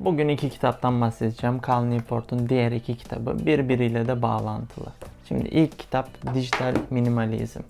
Bugün iki kitaptan bahsedeceğim. Cal Newport'un diğer iki kitabı birbiriyle de bağlantılı. Şimdi ilk kitap Dijital Minimalizm.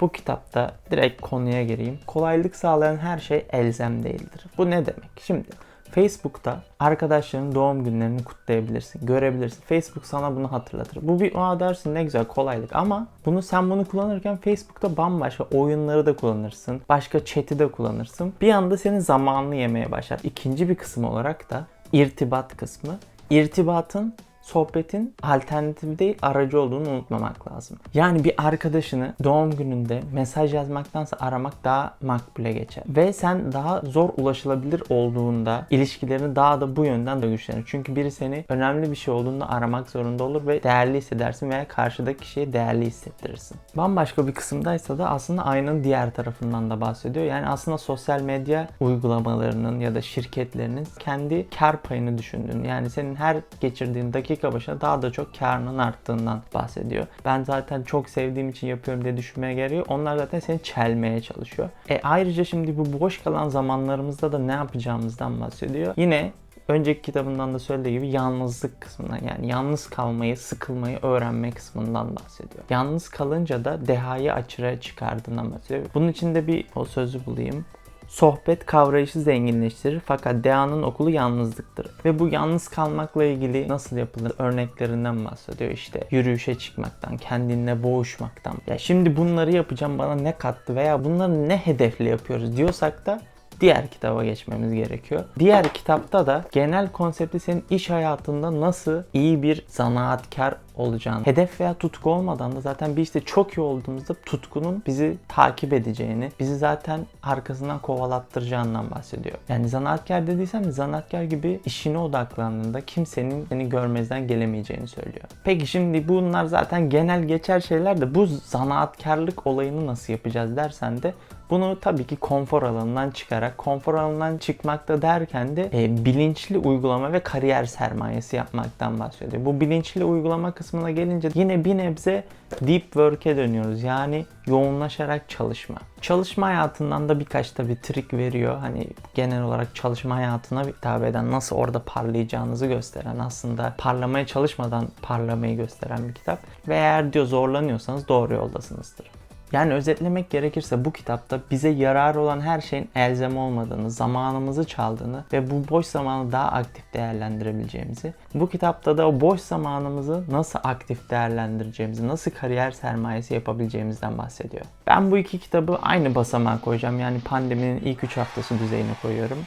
Bu kitapta direkt konuya gireyim. Kolaylık sağlayan her şey elzem değildir. Bu ne demek? Şimdi Facebook'ta arkadaşlarının doğum günlerini kutlayabilirsin, görebilirsin. Facebook sana bunu hatırlatır. Bu bir aa dersin ne güzel kolaylık ama bunu sen bunu kullanırken Facebook'ta bambaşka oyunları da kullanırsın. Başka chat'i de kullanırsın. Bir anda senin zamanını yemeye başlar. İkinci bir kısım olarak da irtibat kısmı. İrtibatın sohbetin alternatifi değil aracı olduğunu unutmamak lazım. Yani bir arkadaşını doğum gününde mesaj yazmaktansa aramak daha makbule geçer. Ve sen daha zor ulaşılabilir olduğunda ilişkilerini daha da bu yönden de güçlenir. Çünkü biri seni önemli bir şey olduğunda aramak zorunda olur ve değerli hissedersin veya karşıdaki kişiye değerli hissettirirsin. Bambaşka bir kısımdaysa da aslında aynanın diğer tarafından da bahsediyor. Yani aslında sosyal medya uygulamalarının ya da şirketlerinin kendi kar payını düşündüğün yani senin her geçirdiğin dakika başına daha da çok karının arttığından bahsediyor. Ben zaten çok sevdiğim için yapıyorum diye düşünmeye gerek yok. Onlar zaten seni çelmeye çalışıyor. E ayrıca şimdi bu boş kalan zamanlarımızda da ne yapacağımızdan bahsediyor. Yine önceki kitabından da söylediği gibi yalnızlık kısmından yani yalnız kalmayı, sıkılmayı öğrenme kısmından bahsediyor. Yalnız kalınca da dehayı açığa çıkardığından bahsediyor. Bunun için de bir o sözü bulayım. Sohbet kavrayışı zenginleştirir fakat Dea'nın okulu yalnızlıktır. Ve bu yalnız kalmakla ilgili nasıl yapılır örneklerinden bahsediyor işte. Yürüyüşe çıkmaktan, kendinle boğuşmaktan. Ya şimdi bunları yapacağım bana ne kattı veya bunları ne hedefle yapıyoruz diyorsak da diğer kitaba geçmemiz gerekiyor. Diğer kitapta da genel konsepti senin iş hayatında nasıl iyi bir zanaatkar olacağını, hedef veya tutku olmadan da zaten bir işte çok iyi olduğumuzda tutkunun bizi takip edeceğini, bizi zaten arkasından kovalattıracağından bahsediyor. Yani zanaatkar dediysem zanaatkar gibi işine odaklandığında kimsenin seni görmezden gelemeyeceğini söylüyor. Peki şimdi bunlar zaten genel geçer şeyler de bu zanaatkarlık olayını nasıl yapacağız dersen de bunu tabii ki konfor alanından çıkarak, konfor alanından çıkmakta derken de e, bilinçli uygulama ve kariyer sermayesi yapmaktan bahsediyor. Bu bilinçli uygulama kısmına gelince yine bir nebze deep work'e dönüyoruz. Yani yoğunlaşarak çalışma. Çalışma hayatından da birkaç tabii trik veriyor. Hani genel olarak çalışma hayatına hitap eden, nasıl orada parlayacağınızı gösteren, aslında parlamaya çalışmadan parlamayı gösteren bir kitap. Ve eğer diyor zorlanıyorsanız doğru yoldasınızdır. Yani özetlemek gerekirse bu kitapta bize yarar olan her şeyin elzem olmadığını, zamanımızı çaldığını ve bu boş zamanı daha aktif değerlendirebileceğimizi, bu kitapta da o boş zamanımızı nasıl aktif değerlendireceğimizi, nasıl kariyer sermayesi yapabileceğimizden bahsediyor. Ben bu iki kitabı aynı basamağa koyacağım. Yani pandeminin ilk 3 haftası düzeyine koyuyorum.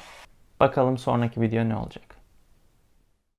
Bakalım sonraki video ne olacak.